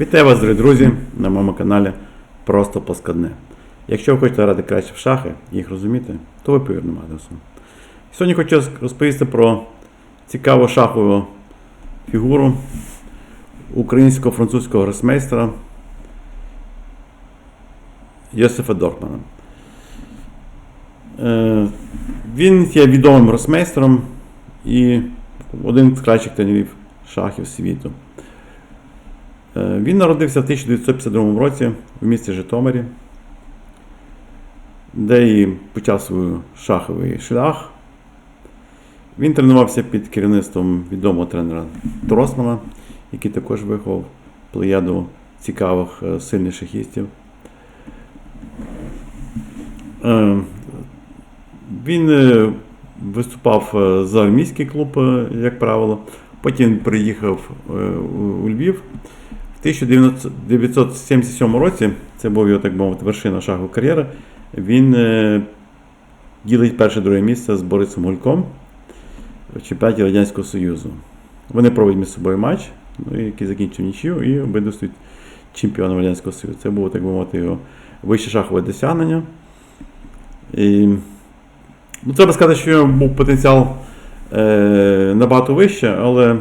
Вітаю вас, дорогі друзі, на моєму каналі Просто Плоскодне. Якщо ви хочете грати краще в шахи і їх розуміти, то ви по вірному адресу. Сьогодні хочу розповісти про цікаву шахову фігуру українського французького гросмейстера Йосифа Дорфмана. Е, Він є відомим гросмейстером і один з кращих тренерів шахів світу. Е, Він народився в 1952 році в місті Житомирі, де і почав свій шаховий шлях. Він тренувався під керівництвом відомого тренера Тросмана, який також виховав плеяду цікавих е, сильних шахістів. Е, Він виступав за армійський клуб, як правило. Потім приїхав у Львів. В 1977 році, це був його, так мовити, вершина шахової кар'єри, він е, ділить перше друге місце з Борисом Гульком в чемпіонаті Радянського Союзу. Вони проводять між собою матч, ну, який закінчив нічию, і обидва стають чемпіоном Радянського Союзу. Це було, так мовити, його вище шахове досягнення. І, ну, треба сказати, що був потенціал е, набагато вище, але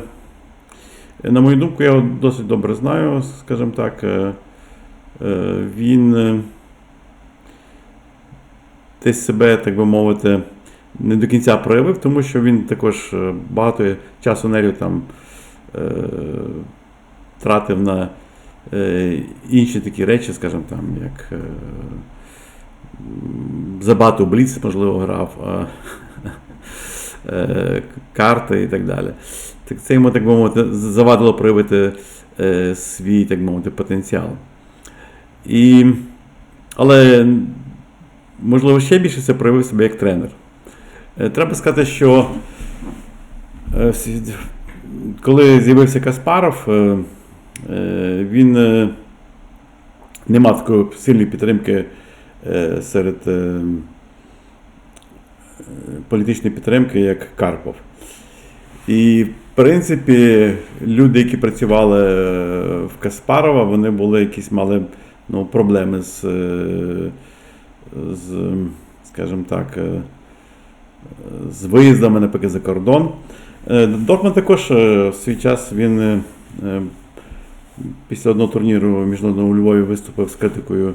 на мою думку, я його досить добре знаю, скажімо так. Е, е, Він е, десь себе, так би мовити, не до кінця проявив, тому що він також багато часу нервів там тратив на інші такі речі, скажімо там, як м, забагато бліц, можливо, грав, карти і так далі. Це йому, так мовити, завадило проявити е, свій, так мовити, потенціал. І, але, можливо, ще більше це проявив себе як тренер. Е, треба сказати, що е, коли з'явився Каспаров, е, е, він е, не мав такої сильної підтримки е, серед е, е, політичної підтримки, як Карпов. І, в принципі, люди, які працювали е, в Каспарова, вони були якісь мали ну, проблеми з, е, з скажімо так, е, з виїздами, наприклад, за кордон. Дортман також в свій час він після одного турніру міжнародного у Львові виступив з критикою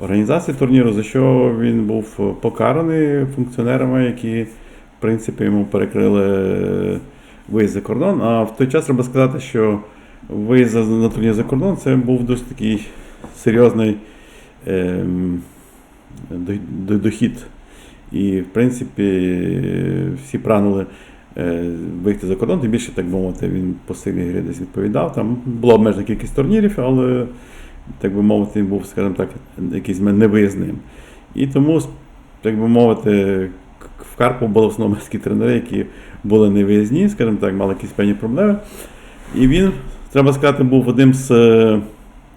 організації турніру, за що він був покараний функціонерами, які, в принципі, йому перекрили виїзд за кордон. А в той час треба сказати, що виїзд на турнір за кордон це був досить такий серйозний до- дохід. І, в принципі, всі прагнули е, вийти за кордон, тим більше, так би мовити, він по силі гри десь відповідав. Там була обмежена кількість турнірів, але, так би мовити, він був, скажімо так, якийсь невиїзним. І тому, так би мовити, в Карпу були в основному тренери, які були невиїзні, скажімо так, мали якісь певні проблеми. І він, треба сказати, був одним з е,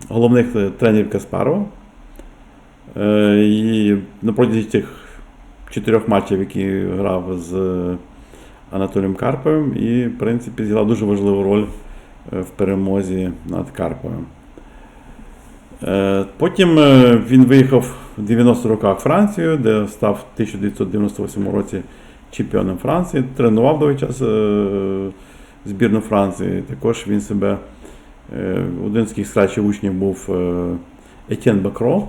головних е, тренерів Каспарова. Е, І на протязі тих чотирьох матчів, які грав з Анатолієм Карповим, і, в принципі, зіграв дуже важливу роль в перемозі над Карповим. Е, Потім е, він виїхав в 90 роках в Францію, де став в 1998 році чемпіоном Франції, тренував довгий час е, збірну Франції. Також він себе один з кращих учнів був е, Етьєн Бакро,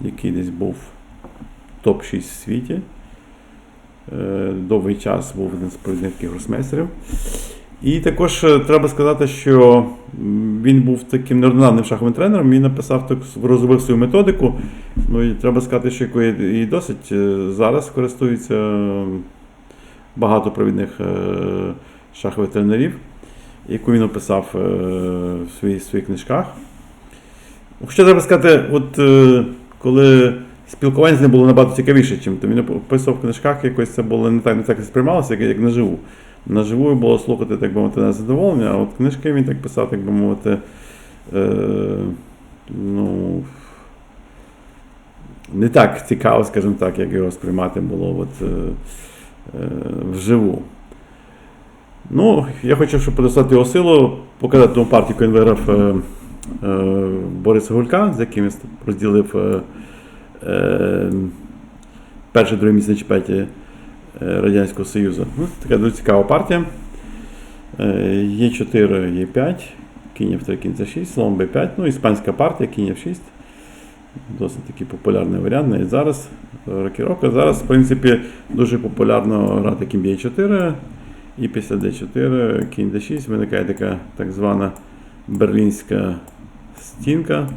який десь був топ-6 в світі. Довгий час був один з провідних гросмейстерів. І також е, треба сказати, що він був таким неординарним шаховим тренером, він написав так, розвив свою методику. Ну і треба сказати, що якою і досить е, зараз користуються м, багато провідних е, шахових тренерів, яку він описав в своїх, своїх книжках. Хоча треба сказати, от коли спілкування з ним було набагато цікавіше, чим то він описував в книжках, якось це було не так, не так сприймалося, як, як наживу. Наживу було слухати, так би мовити, на задоволення, а от книжки він так писав, так би мовити, е, ну, не так цікаво, скажімо так, як його сприймати було от, е, е, вживу. Ну, я хочу, щоб подостати його силу, показати тому партію, яку він е, е, Бориса Гулька, з яким він розділив е, е, перше друге місце е, Радянського Союзу. Ну, це така дуже цікава партія. Е, Є4, Є5, кінь F3, кінь C6, слон B5, ну, іспанська партія, кінь F6. Досить такий популярний варіант навіть зараз. е, Рокіровка. Зараз, в принципі, дуже популярно грати кінь B4. І після D4, кінь D6 виникає така так звана берлінська стінка,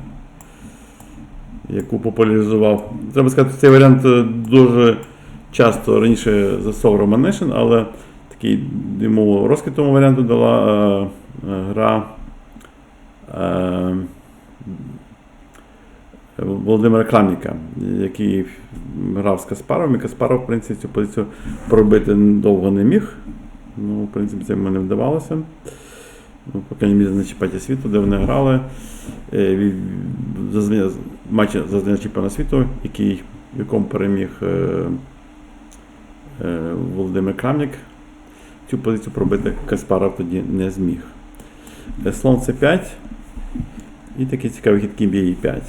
яку популяризував. Треба сказати, цей варіант е, дуже часто раніше застосовував Романишин, але такий йому розквіт тому варіанту дала е, е, гра е, Володимира Крамніка, який грав з Каспаровим, і Каспаров, в принципі, цю позицію пробити довго не міг. Ну, в принципі, це йому не вдавалося. Ну, по крайній мірі на чемпіонаті світу, де вони грали. Матчі за чемпіонат світу, який, в якому переміг Володимир Крамник. Цю позицію пробити Каспаров тоді не зміг. Е, Слон С5 і такий цікавий хід б'є 5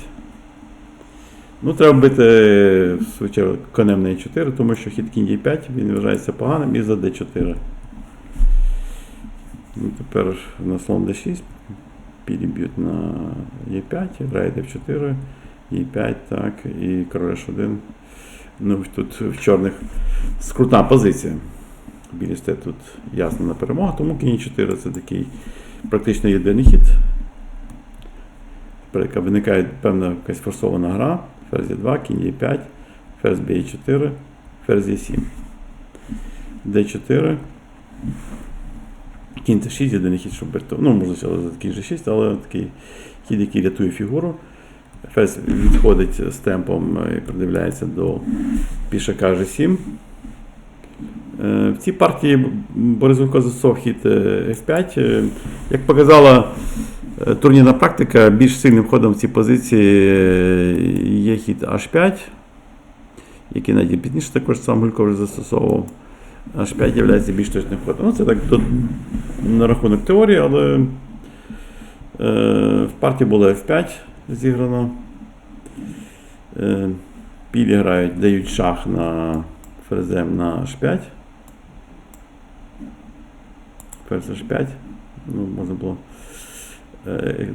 Ну, треба бити свою чергу, конем на e4, тому що хід кінь d5 він вважається поганим і за d4. Ну, тепер на слон d6 переб'ють на e5, грає d4, e5, так, і король h1. Ну, тут в чорних скрутна позиція. Білі стоять тут ясно на перемогу, тому кінь 4 це такий практично єдиний хід. Виникає певна якась форсована гра. Ферзь 2, кінь є 5, ферзь b4, ферзь є 7. d4. Кінь Т6, єдиний хід, щоб бити. Ну, можна за кінь G6, але такий хід, який рятує фігуру. Ферзь відходить з темпом і придивляється до пішака G7. Е, В цій партії Борис Гулько застосовував хід е, F5. Е, Як показала турнірна практика, більш сильним ходом в цій позиції є хід H5, який навіть пізніше також сам Гулько вже застосовував. H5 є більш точним ходом. Ну, це так до, на рахунок теорії, але е, в партії було F5 зіграно. Е, Білі грають, дають шах на ферзем на H5. Ферзь H5. Ну, можна було. е,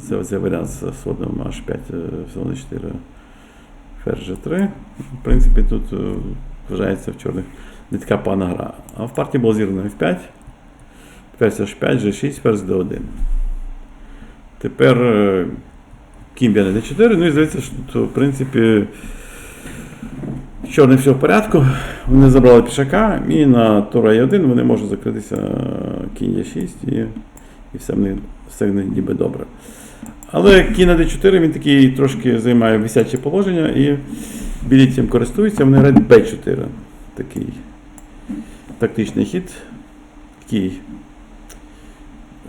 Це, це варіант з сводом H5, е, слон 4, ферзь G3. В принципі, тут вважається в чорних не така пана гра. А в партії було зіграно F5, ферзь H5, G6, ферзь D1. Тепер е, на D4, ну і здається, що в принципі, чорних все в порядку. Вони забрали пішака, і на тура Е1 вони можуть закритися кінь Е6 і, і все в них, все ніби добре. Але кінь на D4 він такий трошки займає висяче положення і білі цим користуються, вони грають B4. Такий тактичний хід, який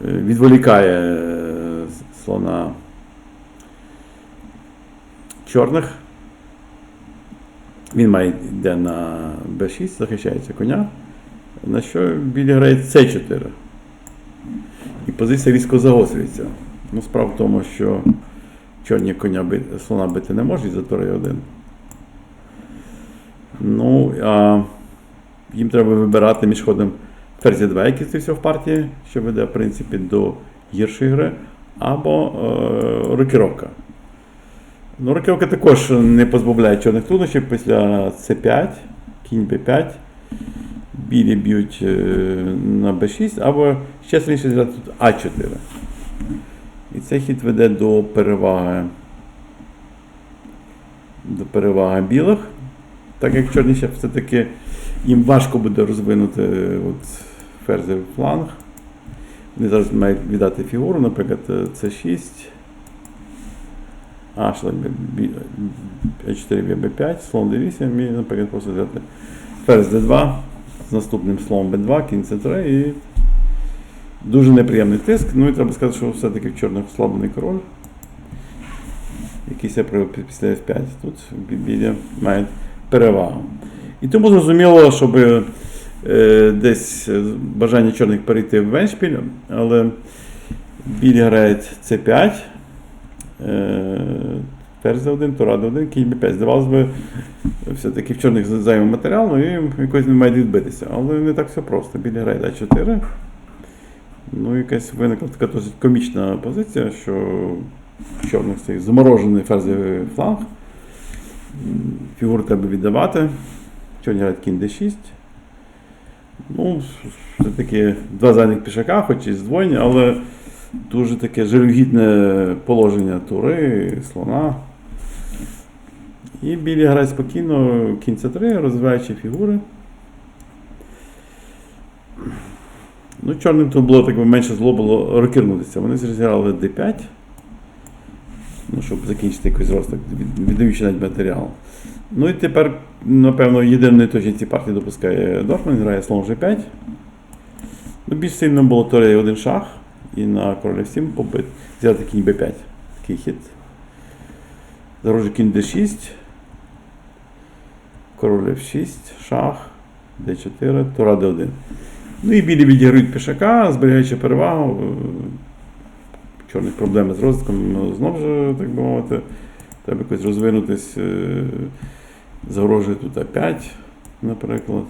е, відволікає е, слона чорних. Він має йде на b6, захищається коня. На що білі грає c4. І позиція різко загострюється. Ну, справа в тому, що чорні коня би- слона бити не можуть за тури 1. Ну, а їм треба вибирати між ходом ферзі 2, який з'явився в партії, що веде, в принципі, до гіршої гри, або е, рокіровка. Ну, роківки також не позбавляє чорних труднощів після C5, кінь B5, Білі б'ють е, на B6 або ще сильніше зіграти тут А4. І цей хід веде до переваги до переваги білих, так як чорні ще все-таки їм важко буде розвинути е, от, ферзів фланг. Вони зараз мають віддати фігуру, наприклад, е, С6. H4, B5, слон D8, і, наприклад, просто взяти ферзь D2, з наступним слоном B2, кінь c 3 і дуже неприємний тиск. Ну і треба сказати, що все-таки в чорних ослаблений король. Якийсь я після F5 тут білі мають перевагу. І тому зрозуміло, щоб е, десь е, бажання чорних перейти в веншпіль, але білі грають c 5 Теж за один, то за один, кінь b5. Здавалось би, все-таки в чорних зайвий матеріал, ну і якось не має відбитися. Але не так все просто. Біля грайда 4. Ну, якась виникла така досить комічна позиція, що в чорних стоїть заморожений ферзевий фланг. Фігур треба віддавати. Чорні грають кінь d6. Ну, все-таки два зайних пішака, хоч і здвоєння, але дуже таке жалюгідне положення тури, слона. І білі грають спокійно кінь c3, розвиваючи фігури. Ну, чорним тут було так би менше зло було рокірнутися. Вони зіграли d5. Ну, щоб закінчити якийсь розтак, віддаючи навіть матеріал. Ну і тепер, напевно, єдиний точно ці партії допускає Дорфман, грає слон G5. Ну, більш сильно було Торей один шах. І на короля 7 побит. Взяти кінь b5. Такий хід. Дорожі кінь d6. Король f6, шах, d4, тура d1. Ну і білі відіграють пішака, зберігаючи перевагу. Чорних проблеми з розвитком ну, знову ж, так би мовити, треба якось розвинутись. е, Загрожує тут А5, наприклад.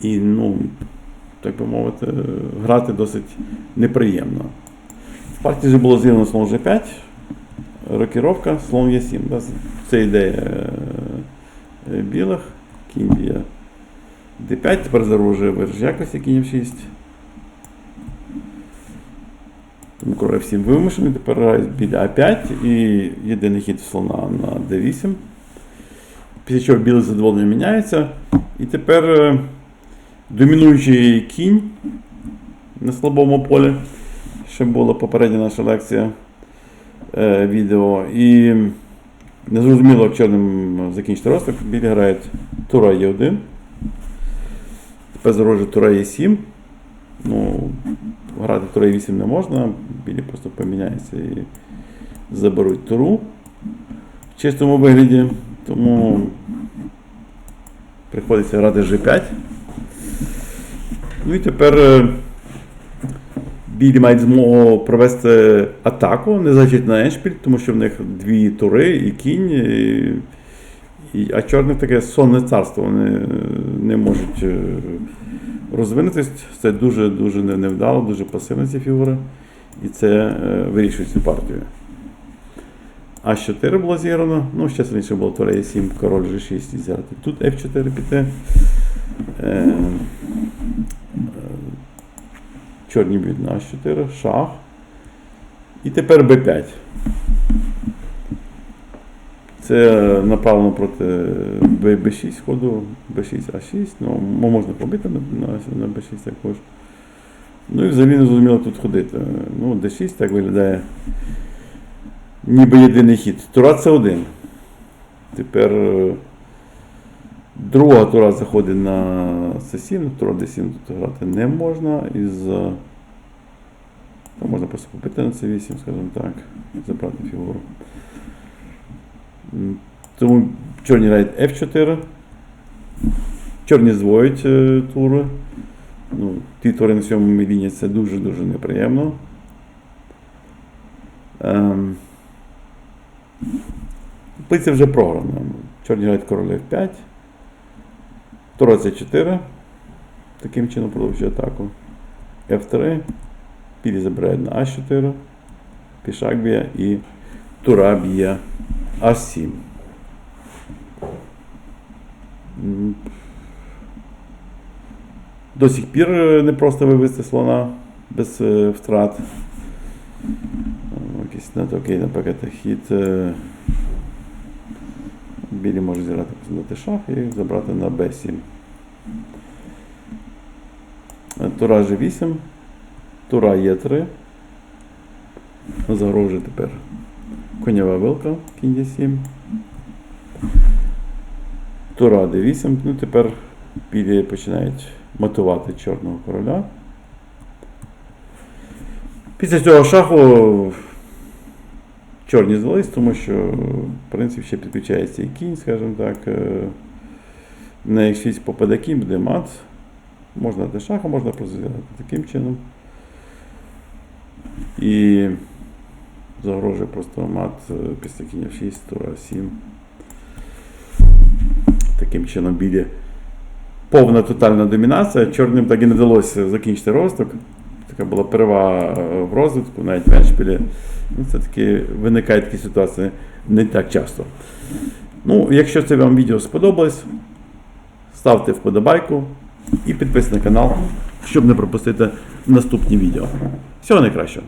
І, ну, так би мовити, грати досить неприємно. В партії вже було з'явлено слон G5, рокіровка, слон Е7. Да? Це ідея е, білих, кінь б'є D5, тепер загрожує виріж якості кінь F6. Тому король F7 вимушений, тепер грають біля А5 і єдиний хід слона на D8. Після чого біле задоволення міняється. І тепер е, домінуючий кінь на слабому полі. Ще була попередня наша лекція е, відео. І незрозуміло, як чорним закінчити розтак. Білі грають Тура Е1. Тепер загрожує Тура Е7. Ну, грати Тура Е8 не можна, білі просто поміняються і заберуть туру в чистому вигляді. Тому приходиться грати G5. Ну і тепер е, білі мають змогу провести атаку, не зважаючи на еншпіль, тому що в них дві тури і кінь. І, і, а чорних таке сонне царство. Вони е, не можуть е, розвинутись. Це дуже-дуже невдало, дуже пасивна ці фігури. І це вирішує цю партію. А4 було зіграно. Ну, ще сильніше було тура Е7, король G6 і зіграти. Тут F4 піти. Чорні б'ють на А4, шах. І тепер Б5. Це направлено проти Б- Б6 ходу, Б6, А6. Ну, можна побити на, на, на Б6 також. Ну і взагалі не зрозуміло тут ходити. Ну, Д6 так виглядає. Ніби єдиний хід. Тура це один. Тепер друга тура заходить на С7, тура Д7 тут грати не можна. Із е, можна просто побити на С8, скажімо так, забрати фігуру. Тому чорні грають F4. Чорні зводять е, тури. Ну, ті тури на сьомому лінії це дуже-дуже неприємно. Ем, Позиція вже програна. Чорні грають король F5. Тура C4. Таким чином продовжує атаку. F3. Білі забирають на А4. Пішак б'є і Тура б'є А7. До сих пір е, не просто вивести слона без е, втрат. Е, Якийсь не окей, наприклад, хід. Білі може зіграти дати шах і забрати на Б7. Е, Тура G8. Тура Е3. Загрожує тепер конєва вилка, кінь Е7. Тура D8. Ну тепер білі починають мотивувати чорного короля. Після цього шаху чорні здались, тому що, в принципі, ще підключається і кінь, скажімо так. е, На X6 попаде кінь, буде мат. Можна де шахом, можна просто таким чином. І загрожує просто мат е, після кінь F6, тура 7. Таким чином білі повна тотальна домінація. Чорним так і не вдалося закінчити розвиток. Така була перевага е, в розвитку, навіть в Еншпілі. Ну, це таки виникають такі ситуації не так часто. Ну, якщо це вам відео сподобалось, ставте вподобайку і підписуйтесь на канал, щоб не пропустити наступні відео. Всього найкращого!